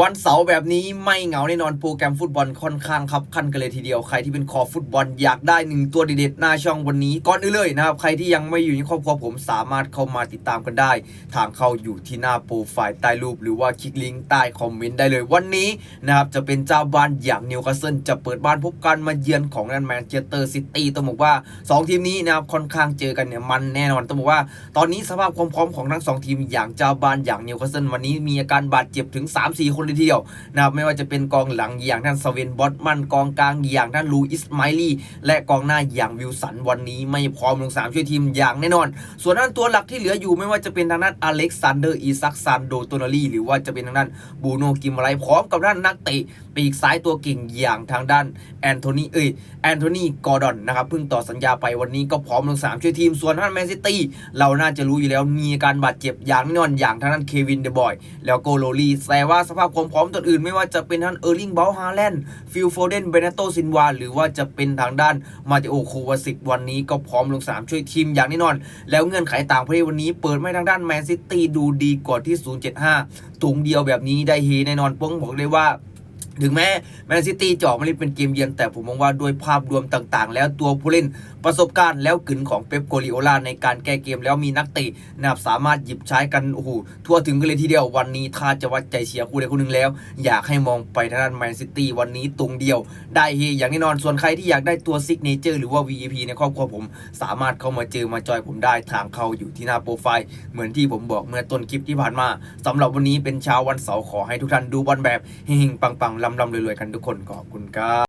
วันเสาร์แบบนี้ไม่เหงาแน่นอนโปรแกรมฟุตบอลค่อนข้างครับขั้นกันเลยทีเดียวใครที่เป็นคอฟุตบอลอยากได้หนึ่งตัวเด็ดๆหน้าช่องวันนี้ก่อนอื่นเลยนะครับใครที่ยังไม่อยู่ในครอบครัวผมสามารถเข้ามาติดตามกันได้ ทางเข้าอยู่ที่หน้าโปรไฟล์ใต้รูป หรือว่าคลิกลิงก์ใต้คอมเมนต์ได้เลยวันนี้นะครับจะเป็นเจ้าบ้านอย่างนิวคาสเซิลจะเปิดบ้านพบกันมาเยือนของแมนเชสเตอร์ซิตี้ต้องบอกว่าสองทีมนี้นะครับค่อนข้างเจอกันเนี่ยมันแน่นอนต้องบอกว่า ตอนนี้สภาพความพร้อมของทั้งสองทีมอย่างเจ้าบ้านอย่างนิวคาสเซิลวันนี้มีอาการบาดเจ็บถึง 3-4 คนเลยทีเดียวนะครับไม่ว่าจะเป็นกองหลังอย่างท่านสเวนบอตมันกองกลางอย่างท่านลูอิสไมลี่และกองหน้าอย่างวิลสันวันนี้ไม่พร้อมลงสนามช่วยทีมอย่างแน่นอน ส่วนด้านตัวหลักที่เหลืออยู่ไม่ว่าจะเป็นทางด้านอเล็กซานเดอร์อีซักซานโดโตนาลีหรือว่าจะเป็นทางด้านบูโนกิมไรพร้อมกับด้านนักเตะปีกซ้ายตัวเก่งอย่างทางด้านแอนโทนีเอ้ยแอนโทนีกอร์ดอนนะครับเพิ่งต่อสัญญาไปวันนี้ก็พร้อมลงสนามช่วยทีมส่วนทางด้านแมนซิตี้เราน่าจะรู้อยู่แล้วมีการบาดเจ็บอย่างแน่นอนอย่างทางด้านเควินเดบอยแล้วก็โรลีแต่ว่าสภาพพร้อมๆตัวอื่นไม่ว่าจะเป็นทางเออร์ลิงเบลฮาแลนด์ฟิลโฟเดนเบเนโตซินวาหรือว่าจะเป็นทางด้านมาติโอโควาสิกวันนี้ก็พร้อมลงสนามช่วยทีมอย่างแน่นอน แล้วเงื่อนไขต่างประเทศวันนี้เปิดไม่ทางด้านแมนซิตี้ดูดีกว่าที่ 075ถุงเดียวแบบนี้ได้เฮแน่นอนป้งบอกเลยว่า ถึงแม้แมนซิตี้จะออกมาเล่นเป็นเกมเยือนแต่ผมมองว่าด้วยภาพรวมต่างๆ แล้วตัวผู้เล่นประสบการณ์แล้วกึนของเป๊ปโกลิโอลาในการแก้เกมแล้วมีนักเตะนะครับสามารถหยิบใช้กันโอ้โหทั่วถึงกันเลยทีเดียววันนี้ถ้าจะวัดใจเชียร์คู่ใดคู่หนึ่งแล้ว อยากให้มองไปทางด้านแมนซิตี้วันนี้ตรงเดียว ได้เฮอย่างแน่นอนส่วนใครที่อยากได้ตัวซิกเนเจอร์หรือว่า VIP ในครอบครัวผม สามารถเข้ามาเจอมาจอยผมได้ทางเข้าอยู่ที่หน้าโปรไฟล์เหมือนที่ผมบอกเมื่อต้นคลิปที่ผ่านมาสำหรับวันนี้เป็นเช้าวันเสาร์ขอให้ทุกท่านดูบอลแบบเฮงๆปังๆลำรวยๆกันทุกคนขอบคุณครับ